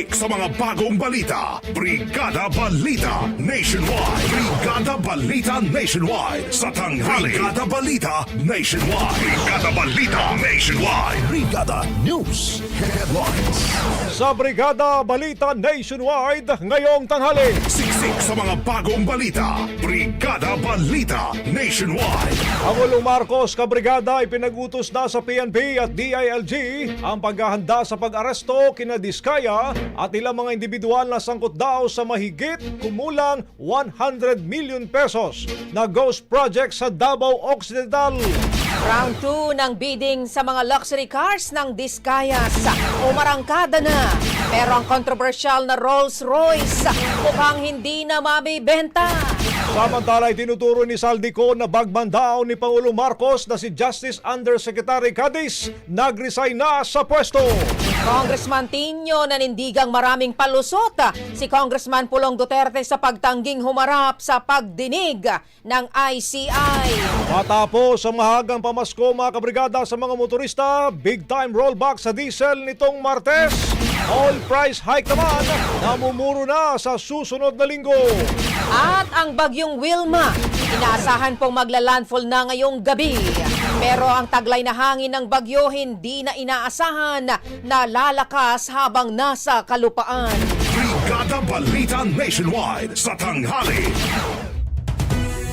Siksik sa mga bagong balita. Brigada Balita Nationwide. Brigada Balita Nationwide sa tanghali. Brigada Balita Nationwide. Brigada Balita Nationwide. Brigada News Headlines. Sa Brigada Balita Nationwide ngayong tanghali. Siksik sa mga bagong balita. Brigada Balita Nationwide. Pangulong Marcos Kabrigada ay pinagutos na sa PNP at DILG ang paghahanda sa pag-aresto kina Diskaya at ilang mga individual na sangkot daw sa mahigit kumulang 100 million pesos na ghost project sa Davao Occidental. Round 2 ng bidding sa mga luxury cars ng Discayas. Umarangkada na. Pero ang controversial na Rolls Royce mukhang hindi na mabibenta. Samantala ay tinuturo ni Saldico na bagman daw ni Pangulong Marcos na si Justice Undersecretary Cadiz nag-resign na sa pwesto. Congressman Tino nanindigang maraming palusot si Congressman Pulong Duterte sa pagtangging humarap sa pagdinig ng ICI. Matapos ang mahagang pamasko mga kabrigada sa mga motorista, big time rollback sa diesel nitong Martes. All price hike naman namumuro na sa susunod na linggo. At ang bagyong Wilma, inaasahan pong magla-landfall na ngayong gabi. Pero ang taglay na hangin ng bagyo hindi na inaasahan na lalakas habang nasa kalupaan. Brigada Balita Nationwide sa tanghali.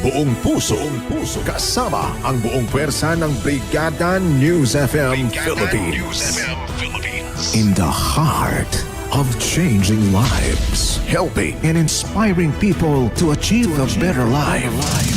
Buong puso, buong puso, kasama ang buong pwersa ng Brigada News FM Philippines. In the heart of changing lives, helping and inspiring people to achieve a better life.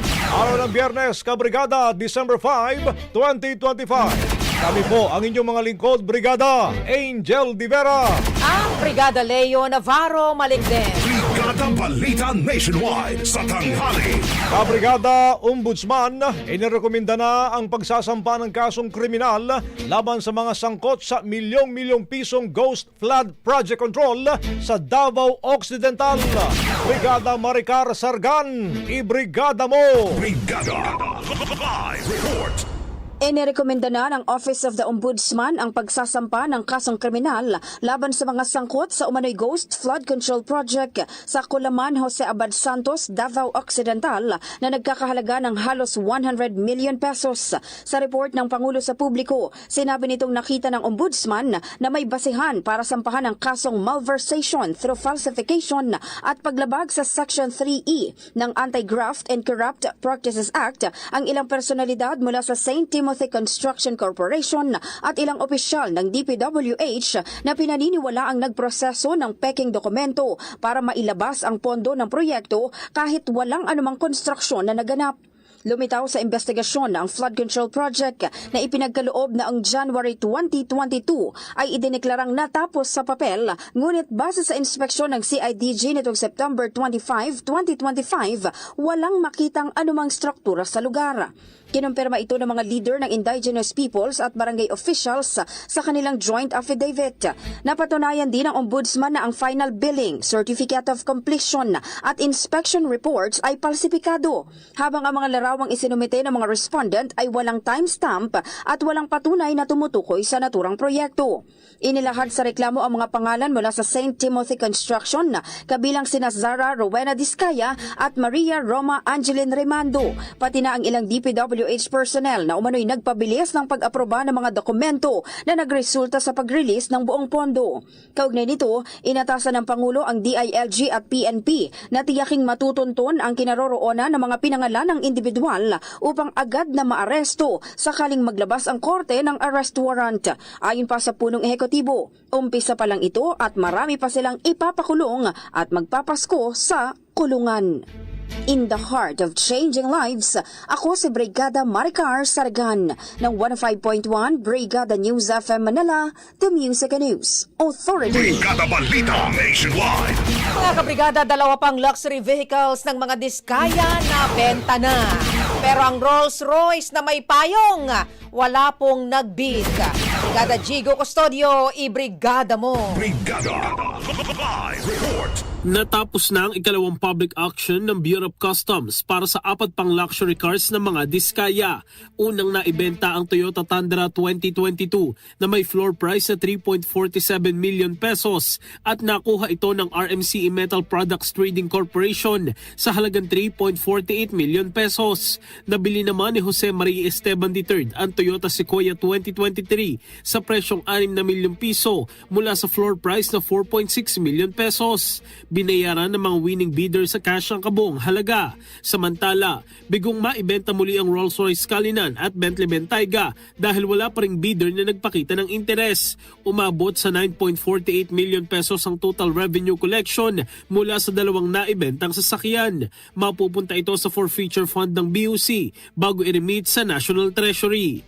Araw ng Biyernes, Kabrigada, December 5, 2025. Kami po ang inyong mga lingkod, Brigada Angel Divera. Ang Brigada Leo Navarro Maligden. Brigada Brigada Balita Nationwide sa tanghali. Kabrigada Ombudsman, inirekomenda na ang pagsasampa ng kasong kriminal laban sa mga sangkot sa milyong-milyong pisong Ghost Flood Project Control sa Davao Occidental. Brigada Maricar Sargan, ibrigada mo! Brigada Live Report. Inirekomenda na ng Office of the Ombudsman ang pagsasampa ng kasong kriminal laban sa mga sangkot sa umano'y Ghost Flood Control Project sa Kulaman Jose Abad Santos, Davao Occidental na nagkakahalaga ng halos 100 million pesos. Sa report ng Pangulo sa publiko, sinabi nitong nakita ng Ombudsman na may basihan para sampahan ang kasong malversation through falsification at paglabag sa Section 3E ng Anti-Graft and Corrupt Practices Act ang ilang personalidad mula sa St. Timothy Construction Corporation at ilang opisyal ng DPWH na pinaniniwala ang nagproseso ng peking dokumento para mailabas ang pondo ng proyekto kahit walang anumang konstruksyon na naganap. Lumitaw sa investigasyon ang flood control project na ipinagkaloob na ang January 2022 ay idineklarang natapos sa papel ngunit base sa inspeksyon ng CIDG nitong September 25, 2025 walang makitang anumang struktura sa lugar. Kinumpirma ito ng mga leader ng indigenous peoples at barangay officials sa kanilang joint affidavit. Napatunayan din ng ombudsman na ang final billing, certificate of completion at inspection reports ay palsipikado, habang ang mga larawang isinumite ng mga respondent ay walang timestamp at walang patunay na tumutukoy sa naturang proyekto. Inilahad sa reklamo ang mga pangalan mula sa St. Timothy Construction, kabilang sina Zara Rowena Discaya at Maria Roma Angeline Remando, pati na ang ilang DPWH personnel na umano'y nagpabilis ng pag-aproba ng mga dokumento na nagresulta sa pag-release ng buong pondo. Kaugnay nito, inatasan ng Pangulo ang DILG at PNP na tiyaking matutuntun ang kinaroroonan ng mga pinangalan ng individual upang agad na maaresto sakaling maglabas ang korte ng arrest warrant. Ayon pa sa punong ehekutibo, umpisa pa lang ito at marami pa silang ipapakulong at magpapasko sa kulungan. In the heart of changing lives, ako si Brigada Maricar Sargan ng 105.1 Brigada News FM Manila, The Music and News Authority. Brigada Balita Nationwide. Mga kabrigada, dalawa pang luxury vehicles ng mga diskaya na benta na. Pero ang Rolls Royce na may payong, wala pong nagbid. Brigada Jigo Custodio, ibrigada mo. Brigada Live Report. Natapos na ang ikalawang public auction ng Bureau of Customs para sa apat pang luxury cars ng mga diskaya. Unang naibenta ang Toyota Tundra 2022 na may floor price na 3.47 million pesos at nakuha ito ng RMC Metal Products Trading Corporation sa halagang 3.48 million pesos. Nabili naman ni Jose Maria Esteban III ang Toyota Sequoia 2023 sa presyong 6 na milyong piso mula sa floor price na 4.6 million pesos binayaran ng mga winning bidder sa cash ang kabong halaga. Samantala, bigong maibenta muli ang Rolls-Royce Cullinan at Bentley Bentayga dahil wala pa ring bidder na nagpakita ng interes. Umabot sa 9.48 million pesos ang total revenue collection mula sa dalawang naibentang sasakyan. Mapupunta ito sa forfeiture fund ng BUC bago i-remit sa National Treasury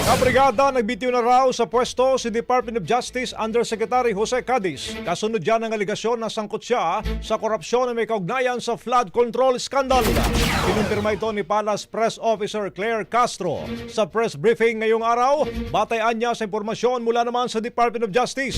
Kabrigada, nagbitiw na raw sa pwesto si Department of Justice Undersecretary Jose Cadiz. Kasunod yan ng aligasyon na sangkot siya sa korupsyon na may kaugnayan sa flood control scandal. Kinumpirma ito ni Palace Press Officer Claire Castro. Sa press briefing ngayong araw, batayan niya sa impormasyon mula naman sa Department of Justice.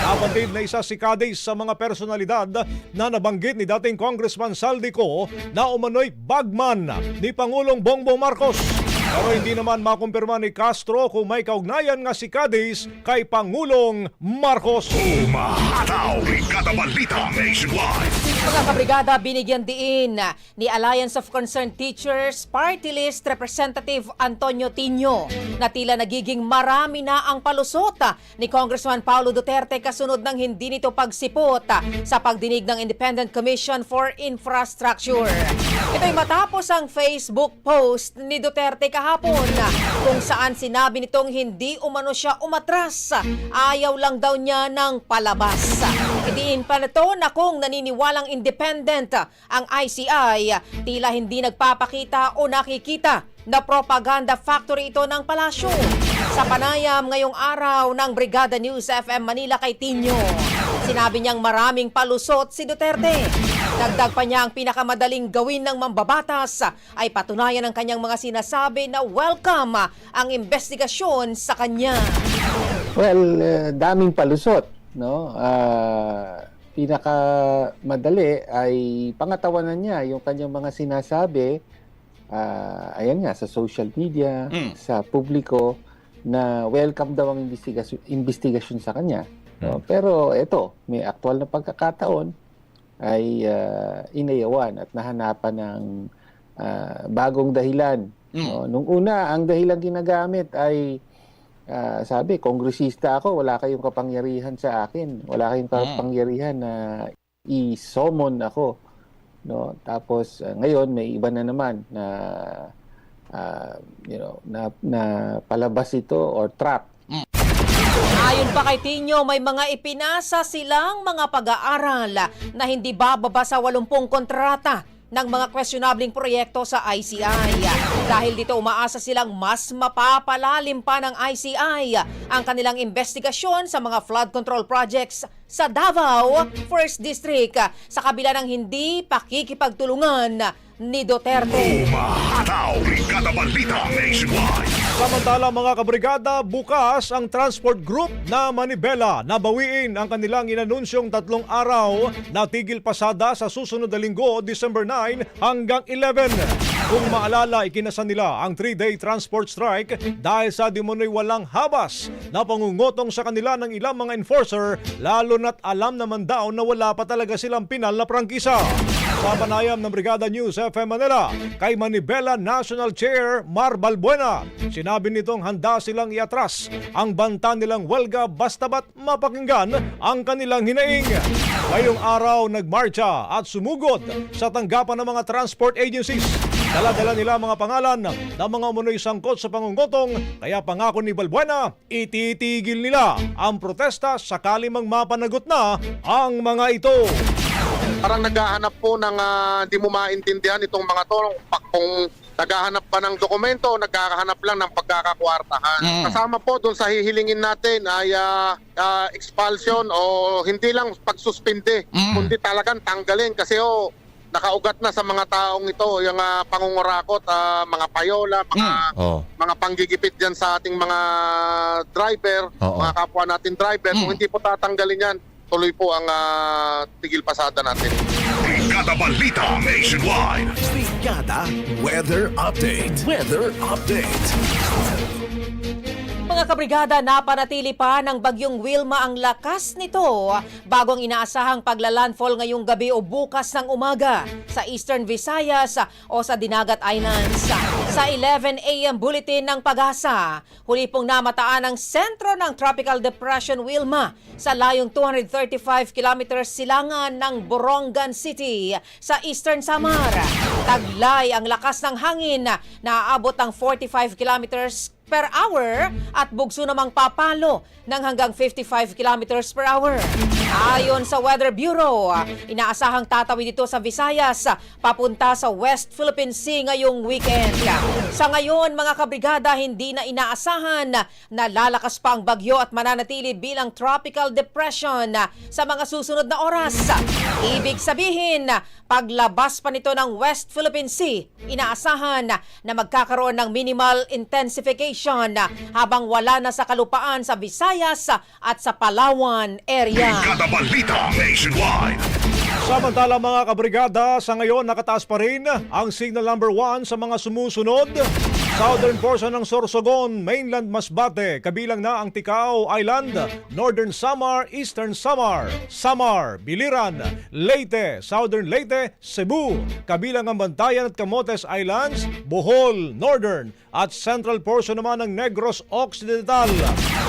Nabatid na isa si Cadiz sa mga personalidad na nabanggit ni dating Congressman Saldico na umano'y bagman ni Pangulong Bongbong Marcos. Pero hindi naman makumpirma ni Castro kung may kaugnayan nga si Cadiz kay Pangulong Marcos. Umahataw. Brigada Balita Nationwide. Mga kabrigada, binigyan diin ni Alliance of Concerned Teachers Party List Representative Antonio Tino na tila nagiging marami na ang palusot ni Congressman Paulo Duterte kasunod ng hindi nito pagsipot sa pagdinig ng Independent Commission for Infrastructure. Ito'y matapos ang Facebook post ni Duterte kahapon kung saan sinabi nitong hindi umano siya umatras. Ayaw lang daw niya ng palabas. Idiin pa na to na kung naniniwalang independent ang ICI, tila hindi nagpapakita o nakikita na propaganda factory ito ng palasyo. Sa panayam ngayong araw ng Brigada News FM Manila kay Tinyo, sinabi niyang maraming palusot si Duterte. Dagdag pa niya ang pinakamadaling gawin ng mambabatas ay patunayan ng kanyang mga sinasabi na welcome ang investigasyon sa kanya. Well, uh, daming palusot, no? Ah, pinaka madali ay pangatawanan niya yung kanyang mga sinasabi ah, ayan nga sa social media, sa publiko na welcome daw ang investigasyon, investigasyon sa kanya. No? Pero ito, may aktual na pagkakataon ay ah, inayawan at nahanapan ng ah, bagong dahilan. No? Nung una, ang dahilan ginagamit ay Ah, sabi, kongresista ako, wala kayong kapangyarihan sa akin. Wala kayong kapangyarihan na i-summon ako. No? Tapos ah, ngayon may iba na naman na ah, you know, na, na palabas ito or trap. Ayon pa kay Tinyo, may mga ipinasa silang mga pag-aaral na hindi bababa sa 80 kontrata ng mga questionabling proyekto sa ICI. Dahil dito umaasa silang mas mapapalalim pa ng ICI ang kanilang investigasyon sa mga flood control projects sa Davao First District sa kabila ng hindi pakikipagtulungan ni Duterte. Umahataw, Nationwide. Samantala mga kabrigada, bukas ang transport group na Manibela nabawiin ang kanilang inanunsyong tatlong araw na tigil pasada sa susunod na linggo, December 9 hanggang 11. Kung maalala, ikinasan nila ang 3-day transport strike dahil sa di walang habas na pangungotong sa kanila ng ilang mga enforcer lalo na't alam naman daw na wala pa talaga silang pinal na prangkisa. Sa panayam ng Brigada News FM Manila kay Manibela National Chair Mar Balbuena, sinabi nitong handa silang iatras ang banta nilang welga basta't mapakinggan ang kanilang hinaing. Ngayong araw nagmarcha at sumugod sa tanggapan ng mga transport agencies. Dala-dala nila mga pangalan ng mga umunoy sangkot sa pangungotong kaya pangako ni Balbuena, ititigil nila ang protesta sakali mang mapanagot na ang mga ito. parang naghahanap po ng hindi mo maintindihan itong mga to kung naghahanap pa ng dokumento naghahanap lang ng pagkakakwartahan. Kasama po doon sa hihilingin natin ay ah, ah, expulsion o hindi lang pagsuspinde kundi talagang tanggalin. Kasi oh nakaugat na sa mga taong ito yung ah, pangungurakot ah, mga payola mga Oh. mga panggigipit diyan sa ating mga driver Oo. mga kapwa natin driver kung hindi po tatanggalin yan tuloy po ang ah, tigil pasada natin Brigada Balita Nationwide. Brigada Weather Update. Weather Update. Mga kabrigada, napanatili pa ng bagyong Wilma ang lakas nito bago ang inaasahang paglalandfall ngayong gabi o bukas ng umaga sa Eastern Visayas o sa Dinagat Islands. Sa 11 a.m. bulletin ng pag-asa, huli pong namataan ang sentro ng Tropical Depression Wilma sa layong 235 kilometers silangan ng Borongan City sa Eastern Samar. Taglay ang lakas ng hangin na aabot ng 45 kilometers per hour at bugso namang papalo ng hanggang 55 kilometers per hour. Ayon sa Weather Bureau, inaasahang tatawid ito sa Visayas papunta sa West Philippine Sea ngayong weekend. Sa ngayon, mga kabrigada, hindi na inaasahan na lalakas pa ang bagyo at mananatili bilang tropical depression sa mga susunod na oras. Ibig sabihin, paglabas pa nito ng West Philippine Sea, inaasahan na magkakaroon ng minimal intensification habang wala na sa kalupaan sa Visayas at sa Palawan area. Brigada Balita Nationwide. Samantala mga kabrigada, sa ngayon nakataas pa rin ang signal number 1 sa mga sumusunod. Southern portion ng Sorsogon, mainland Masbate, kabilang na ang Ticao Island, Northern Samar, Eastern Samar, Samar, Biliran, Leyte, Southern Leyte, Cebu, kabilang ang Bantayan at Camotes Islands, Bohol, Northern, at Central portion naman ng Negros Occidental,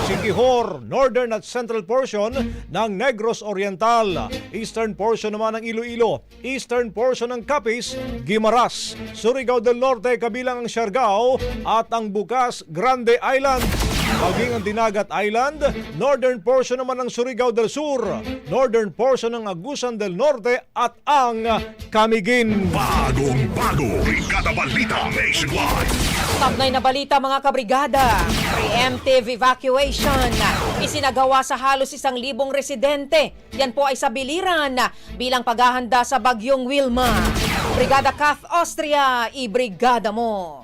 Siquijor, Northern at Central portion ng Negros Oriental, Eastern portion naman ng Iloilo, Eastern portion ng Capiz, Guimaras, Surigao del Norte kabilang ang Siargao at ang bukas Grande Island. Maging ang Dinagat Island, northern portion naman ng Surigao del Sur, northern portion ng Agusan del Norte at ang Camiguin. Bagong bago, Brigada Balita Nationwide. Tagnay na balita mga kabrigada. Preemptive evacuation. Isinagawa sa halos isang libong residente. Yan po ay sa biliran bilang paghahanda sa bagyong Wilma. Brigada Kath Austria, i-brigada mo.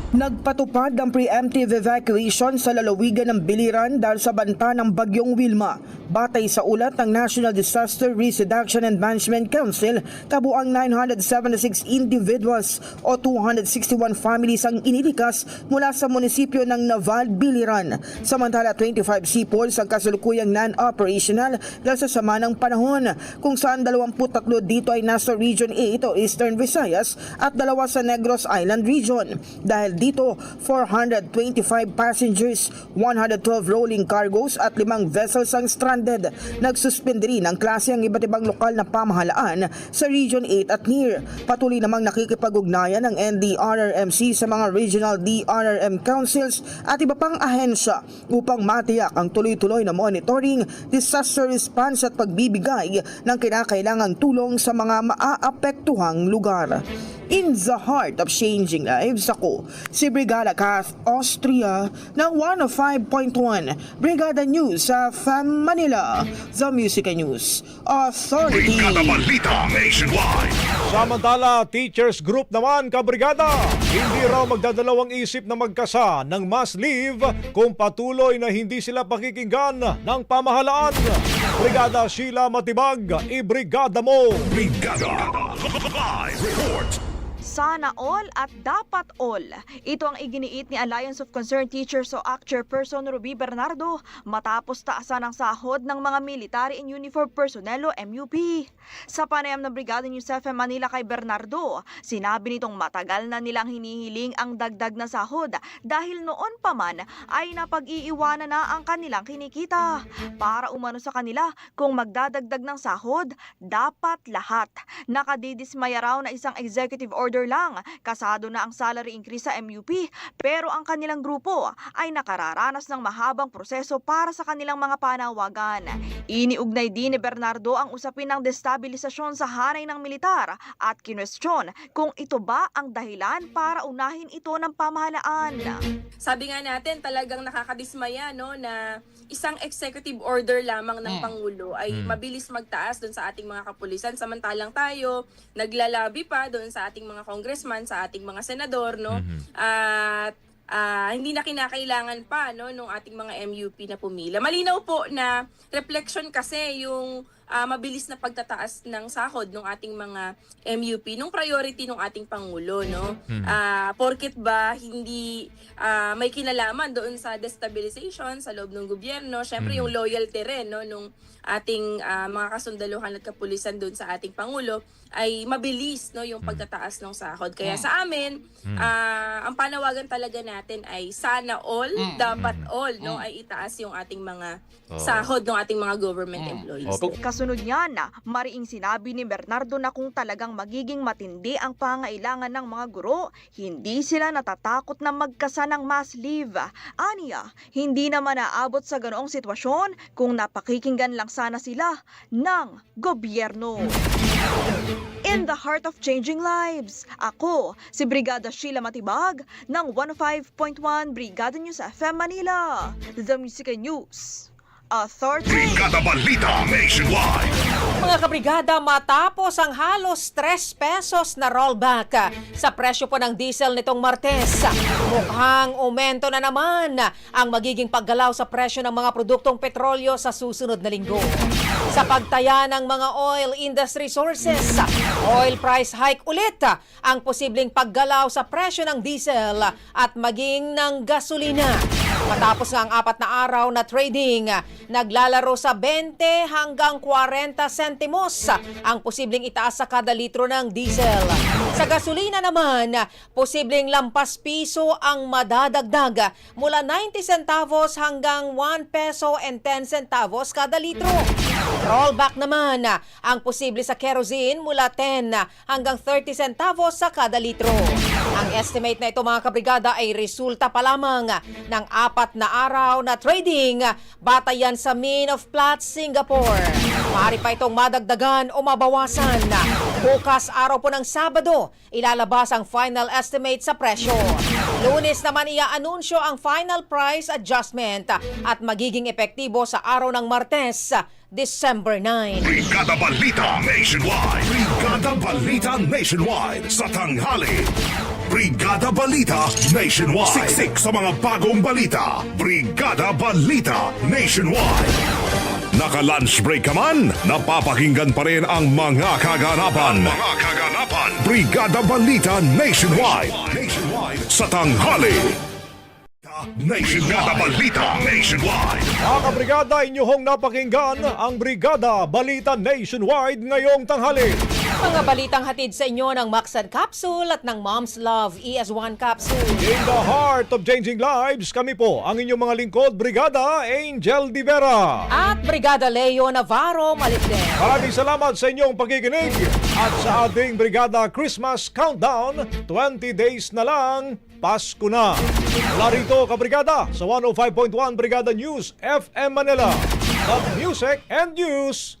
Nagpatupad ang preemptive evacuation sa lalawigan ng Biliran dahil sa banta ng Bagyong Wilma. Batay sa ulat ng National Disaster Risk Reduction and Management Council, kabuang 976 individuals o 261 families ang inilikas mula sa munisipyo ng Naval, Biliran. Samantala 25 seaports ang kasalukuyang non-operational dahil sa sama ng panahon, kung saan 23 dito ay nasa Region 8 o Eastern Visayas at dalawa sa Negros Island Region. Dahil dito, 425 passengers, 112 rolling cargoes at limang vessels ang stranded. Nagsuspend rin ang klase ang iba't ibang lokal na pamahalaan sa Region 8 at NIR. Patuloy namang nakikipag-ugnayan ng NDRRMC sa mga regional DRRM councils at iba pang ahensya upang matiyak ang tuloy-tuloy na monitoring, disaster response at pagbibigay ng kinakailangang tulong sa mga maaapektuhang lugar. In the heart of changing lives, ako si Brigada Kath Austria ng 105.1 Brigada News sa FAM Manila, The Music and News Authority. Brigada Balita Nationwide. Samantala, teachers group naman, kabrigada, hindi raw magdadalawang isip na magkasa ng mass leave kung patuloy na hindi sila pakikinggan ng pamahalaan. Brigada Sheila Matibag, i-brigada mo! Brigada Live Report. Sana all at dapat all. Ito ang iginiit ni Alliance of Concerned Teachers o ACT Chairperson Ruby Bernardo matapos taasan ang sahod ng mga military in uniform personnel o MUP. Sa panayam ng Brigada News FM Manila kay Bernardo, sinabi nitong matagal na nilang hinihiling ang dagdag na sahod dahil noon pa man ay napag-iiwanan na ang kanilang kinikita. Para umano sa kanila, kung magdadagdag ng sahod, dapat lahat. Nakadidismaya raw na isang executive order lang, kasado na ang salary increase sa MUP, pero ang kanilang grupo ay nakararanas ng mahabang proseso para sa kanilang mga panawagan. Iniugnay din ni Bernardo ang usapin ng destabilisasyon sa hanay ng militar at kinwestiyon kung ito ba ang dahilan para unahin ito ng pamahalaan. Sabi nga natin talagang nakakadismaya no na isang executive order lamang ng pangulo ay mabilis magtaas doon sa ating mga kapulisan samantalang tayo naglalabi pa doon sa ating mga congressman, sa ating mga senador no. At ah, hindi na kinakailangan pa no nung ating mga MUP na pumila. Malinaw po na reflection kasi yung ah, mabilis na pagtataas ng sahod ng ating mga MUP nung priority ng ating pangulo no. Ah, porket ba hindi ah, may kinalaman doon sa destabilization sa loob ng gobyerno, syempre yung loyalty rin no? Nung ating ah, mga kasundaluhan at kapulisan doon sa ating pangulo ay mabilis no? Yung pagtataas ng sahod. Kaya sa amin, ah, ang panawagan talaga natin ay sana all, dapat all no? Ay itaas yung ating mga sahod ng ating mga government employees. Kasunod niyan, mariing sinabi ni Bernardo na kung talagang magiging matindi ang pangailangan ng mga guro, hindi sila natatakot na magkasa ng mass leave. Aniya, hindi naman naabot sa ganoong sitwasyon kung napakikinggan lang sana sila ng gobyerno. In the heart of changing lives, ako si Brigada Sheila Matibag ng 105.1 Brigada News FM Manila, The Music News Authority. Brigada Balita Nationwide. Mga kabrigada, matapos ang halos 3 pesos na rollback sa presyo po ng diesel nitong Martes, mukhang umento na naman ang magiging paggalaw sa presyo ng mga produktong petrolyo sa susunod na linggo. Sa pagtaya ng mga oil industry sources, oil price hike ulit ang posibleng paggalaw sa presyo ng diesel at maging ng gasolina. Matapos nga ang apat na araw na trading, naglalaro sa 20 hanggang 40 sentimos ang posibleng itaas sa kada litro ng diesel. Sa gasolina naman, posibleng lampas piso ang madadagdag mula 90 centavos hanggang 1 peso and 10 centavos kada litro. Rollback naman ang posible sa kerosene mula 10 hanggang 30 centavos sa kada litro. Ang estimate na ito mga kabrigada ay resulta pa lamang ng apat na araw na trading batayan sa Main of Platts, Singapore. Maaari pa itong madagdagan o mabawasan. Bukas araw po ng Sabado, ilalabas ang final estimate sa presyo. Lunes naman iaanunsyo ang final price adjustment at magiging epektibo sa araw ng Martes, December 9. Brigada Balita Nationwide. Brigada Balita Nationwide. Sa tanghali. Brigada Balita Nationwide. Siksik sa mga bagong balita. Brigada Balita Nationwide. Naka-lunch break ka man, napapakinggan pa rin ang mga kaganapan. Mga kaganapan. Brigada Balita Nationwide. Nationwide. Sa tanghali. Nationwide. Balita Nationwide. Mga kabrigada, inyong napakinggan ang Brigada Balita Nationwide ngayong tanghali. Mga balitang hatid sa inyo ng Maxan Capsule at ng Mom's Love ES1 Capsule. In the heart of changing lives, kami po ang inyong mga lingkod, Brigada Angel Di Vera. At Brigada Leo Navarro Malikden. Maraming salamat sa inyong pakikinig at sa ating Brigada Christmas Countdown, 20 days na lang, Pasko na. Mula rito, kabrigada, sa 105.1 Brigada News FM Manila. The Music and News